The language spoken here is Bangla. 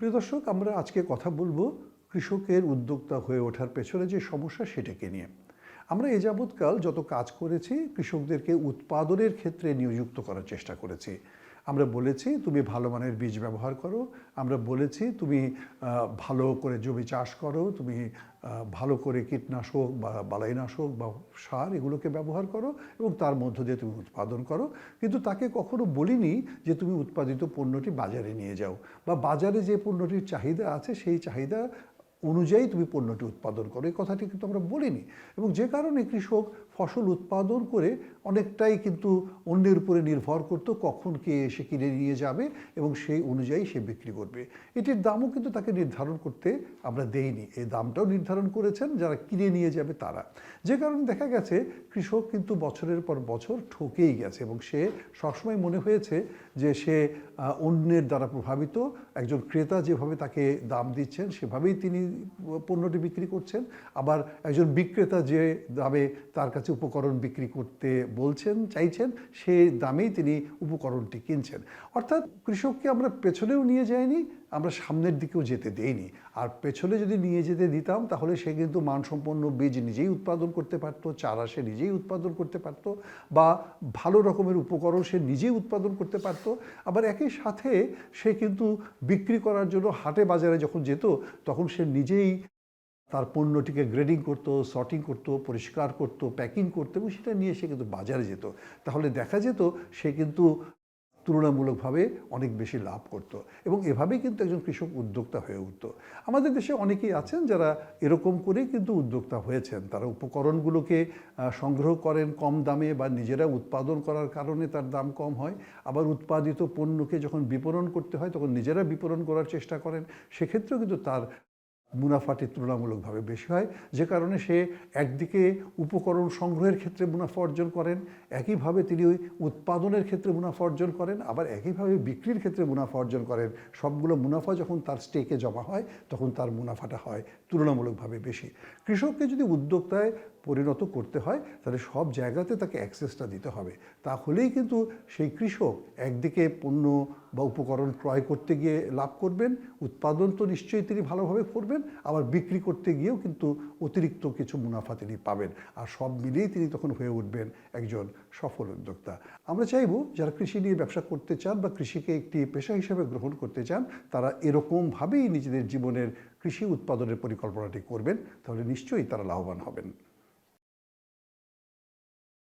প্রিয় দর্শক, আমরা আজকে কথা বলব কৃষকের উদ্যোক্তা হয়ে ওঠার পেছনে যে সমস্যা সেটাকে নিয়ে। আমরা এ যাবৎকাল যত কাজ করেছি, কৃষকদেরকে উৎপাদনের ক্ষেত্রে নিয়োজিত করার চেষ্টা করেছি। আমরা বলেছি তুমি ভালো মানের বীজ ব্যবহার করো। আমরা বলেছি তুমি ভালো করে জমি চাষ করো। তুমি ভালো করে কীটনাশক বা বালাইনাশক বা সার এগুলোকে ব্যবহার করো এবং তার মধ্য দিয়ে তুমি উৎপাদন করো। কিন্তু তাকে কখনো বলিনি যে তুমি উৎপাদিত পণ্যটি বাজারে নিয়ে যাও বা বাজারে যে পণ্যটির চাহিদা আছে সেই চাহিদা অনুযায়ী তুমি পণ্যটি উৎপাদন করো। এই কথাটি কিন্তু আমরা বলিনি। এবং যে কারণে কৃষক ফসল উৎপাদন করে অনেকটাই কিন্তু অন্যের উপরে নির্ভর করতো কখন কে এসে কিনে নিয়ে যাবে এবং সেই অনুযায়ী সে বিক্রি করবে। এটির দামও কিন্তু তাকে নির্ধারণ করতে আমরা দেইনি। এই দামটাও নির্ধারণ করেছেন যারা কিনে নিয়ে যাবে তারা। যে কারণে দেখা গেছে, কৃষক কিন্তু বছরের পর বছর ঠকেই গেছে এবং সে সবসময় মনে হয়েছে যে সে অন্যের দ্বারা প্রভাবিত। একজন ক্রেতা যেভাবে তাকে দাম দিচ্ছেন, সেভাবেই তিনি পণ্যটি বিক্রি করছেন। আবার একজন বিক্রেতা যে দামে তার কাছে উপকরণ বিক্রি করতে বলছেন, চাইছেন, সে দামেই তিনি উপকরণটি কিনছেন। অর্থাৎ কৃষককে আমরা পেছনেও নিয়ে যাইনি, আমরা সামনের দিকেও যেতে দেইনি। আর পেছনে যদি নিয়ে যেতে দিতাম, তাহলে সে কিন্তু মানসম্পন্ন বীজ নিজেই উৎপাদন করতে পারতো, চারা সে নিজেই উৎপাদন করতে পারত, বা ভালো রকমের উপকরণ সে নিজেই উৎপাদন করতে পারতো। আবার একই সাথে সে কিন্তু বিক্রি করার জন্য হাটে বাজারে যখন যেত, তখন সে নিজেই তার পণ্যটিকে গ্রেডিং করতো সর্টিং করতো, পরিষ্কার করতো প্যাকিং করতো এবং সেটা নিয়ে সে কিন্তু বাজারে যেত। তাহলে দেখা যেত সে কিন্তু তুলনামূলকভাবে অনেক বেশি লাভ করত এবং এভাবেই কিন্তু একজন কৃষক উদ্যোক্তা হয়ে উঠত। আমাদের দেশে অনেকেই আছেন যারা এরকম করেই কিন্তু উদ্যোক্তা হয়েছেন। তারা উপকরণগুলোকে সংগ্রহ করেন কম দামে বা নিজেরা উৎপাদন করার কারণে তার দাম কম হয়। আবার উৎপাদিত পণ্যকে যখন বিপণন করতে হয়, তখন নিজেরা বিপণন করার চেষ্টা করেন। সেক্ষেত্রেও কিন্তু তার মুনাফাটি তুলনামূলকভাবে বেশি হয়, যে কারণে সে একদিকে উপকরণ সংগ্রহের ক্ষেত্রে মুনাফা অর্জন করেন, একইভাবে তিনি ওই উৎপাদনের ক্ষেত্রে মুনাফা অর্জন করেন, আবার একইভাবে বিক্রির ক্ষেত্রে মুনাফা অর্জন করেন। সবগুলো মুনাফা যখন তার স্টেকে জমা হয়, তখন তার মুনাফাটা হয় তুলনামূলকভাবে বেশি। কৃষককে যদি উদ্যোক্তায় পরিণত করতে হয়, তাহলে সব জায়গাতে তাকে অ্যাক্সেসটা দিতে হবে। তাহলেই কিন্তু সেই কৃষক একদিকে পণ্য বা উপকরণ ক্রয় করতে গিয়ে লাভ করবেন, উৎপাদন তো নিশ্চয়ই তিনি ভালোভাবে করবেন, আবার বিক্রি করতে গিয়েও কিন্তু অতিরিক্ত কিছু মুনাফা তিনি পাবেন। আর সব মিলিয়েই তিনি তখন হয়ে উঠবেন একজন সফল উদ্যোক্তা। আমরা চাইব যারা কৃষি নিয়ে ব্যবসা করতে চান বা কৃষিকে একটি পেশা হিসেবে গ্রহণ করতে চান, তারা এরকমভাবেই নিজেদের জীবনের কৃষি উৎপাদনের পরিকল্পনাটি করবেন, তাহলে নিশ্চয়ই তারা লাভবান হবেন।